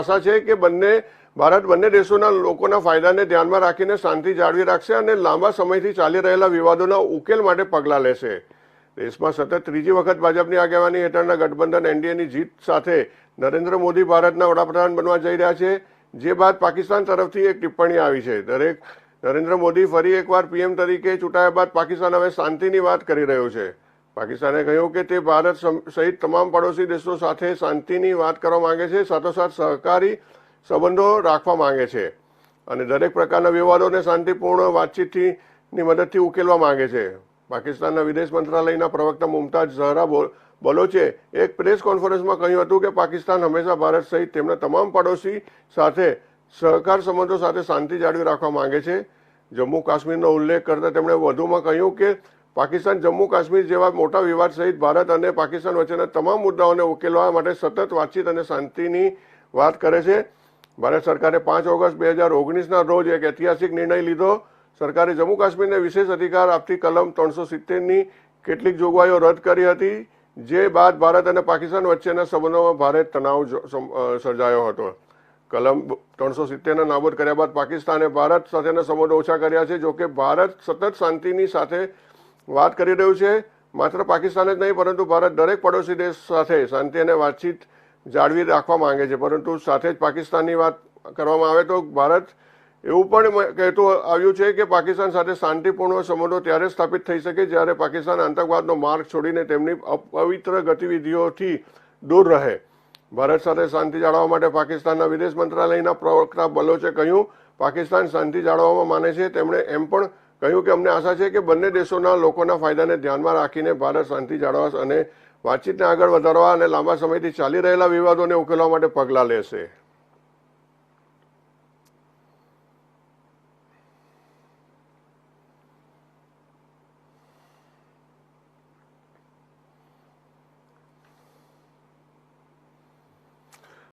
આશા છે કે બંને, ભારત બંને દેશોના લોકોના ફાયદાને ધ્યાનમાં રાખીને શાંતિ જાળવી રાખશે અને લાંબા સમયથી ચાલી રહેલા વિવાદોના ઉકેલ માટે પગલાં લેશે. દેશમાં સતત ત્રીજી વખત ભાજપની આગેવાની હેઠળના ગઠબંધન એનડીએની જીત સાથે નરેન્દ્ર મોદી ભારતના વડાપ્રધાન બનવા જઈ રહ્યા છે, જે બાદ પાકિસ્તાન તરફથી એક ટિપ્પણી આવી છે. દરેક, નરેન્દ્ર મોદી ફરી એકવાર પીએમ તરીકે ચૂંટાયા બાદ પાકિસ્તાન હવે શાંતિની વાત કરી રહ્યો છે. પાકિસ્તાને કહ્યું કે તે ભારત સહિત તમામ પડોશી દેશો સાથે શાંતિની વાત કરવા માંગે છે, સાથોસાથ સહકારી સંબંધો રાખવા માંગે છે અને દરેક પ્રકારના વિવાદોને શાંતિપૂર્ણ વાતચીતથી મદદથી ઉકેલવા માંગે છે. પાકિસ્તાનના વિદેશ મંત્રાલયના પ્રવક્તા મુમતાજ ઝહરા બલોચે એક પ્રેસ કોન્ફરન્સમાં કહ્યું હતું કે પાકિસ્તાન હંમેશા ભારત સહિત તેમના તમામ પડોશી સાથે સહકાર સંબંધો સાથે શાંતિ જાળવી રાખવા માંગે છે. જમ્મુ કાશ્મીરનો ઉલ્લેખ કરતા તેમણે વધુમાં કહ્યું કે પાકિસ્તાન, જમ્મુ, કાશ્મીર જેવા મોટા વિવાદ સહિત ભારત અને પાકિસ્તાન વચ્ચેના તમામ મુદ્દાઓને ઉકેલવા માટે સતત વાતચીત અને શાંતિની વાત કરે છે. ભારત સરકારે પાંચ ઓગસ્ટ બે હજાર ઓગણીસના રોજ એક ઐતિહાસિક નિર્ણય લીધો. સરકારે જમ્મુ કાશ્મીરને વિશેષ અધિકાર આપતી કલમ ત્રણસો સિત્તેરની કેટલીક જોગવાઈઓ રદ કરી હતી, જે બાદ ભારત અને પાકિસ્તાન વચ્ચેના સંબંધોમાં ભારે તણાવ સર્જાયો હતો. કલમ ત્રણસો સિત્તેરના નાબૂદ કર્યા બાદ પાકિસ્તાને ભારત સાથેના સંબંધો ઓછા કર્યા છે, જોકે ભારત સતત શાંતિની સાથે વાત કરી રહ્યું છે, માત્ર પાકિસ્તાન જ નહીં, પરંતુ ભારત દરેક પડોશી દેશ સાથે શાંતિ અને વાતચીત જાળવી રાખવા માંગે છે. પરંતુ સાથે જ પાકિસ્તાનની વાત કરવામાં આવે તો ભારત એવું પણ કહેતું આવ્યું છે કે પાકિસ્તાન સાથે શાંતિપૂર્ણ સંબંધો ત્યારે સ્થાપિત થઈ શકે જ્યારે પાકિસ્તાન આતંકવાદનો માર્ગ છોડીને તેમની અપવિત્ર ગતિવિધિઓથી દૂર રહે. ભારત સાથે શાંતિ જાળવવા માટે પાકિસ્તાનના વિદેશ મંત્રાલયના પ્રવક્તા બલોચે કહ્યું, પાકિસ્તાન શાંતિ જાળવવામાં માને છે. તેમણે એમ પણ કહ્યું કે અમને આશા છે કે બંને દેશોના લોકોના ફાયદાને ધ્યાનમાં રાખીને ભારત શાંતિ જાળવવા અને વાતચીતને આગળ વધારવા અને લાંબા સમયથી ચાલી રહેલા વિવાદોને ઉકેલવા માટે પગલાં લેશે.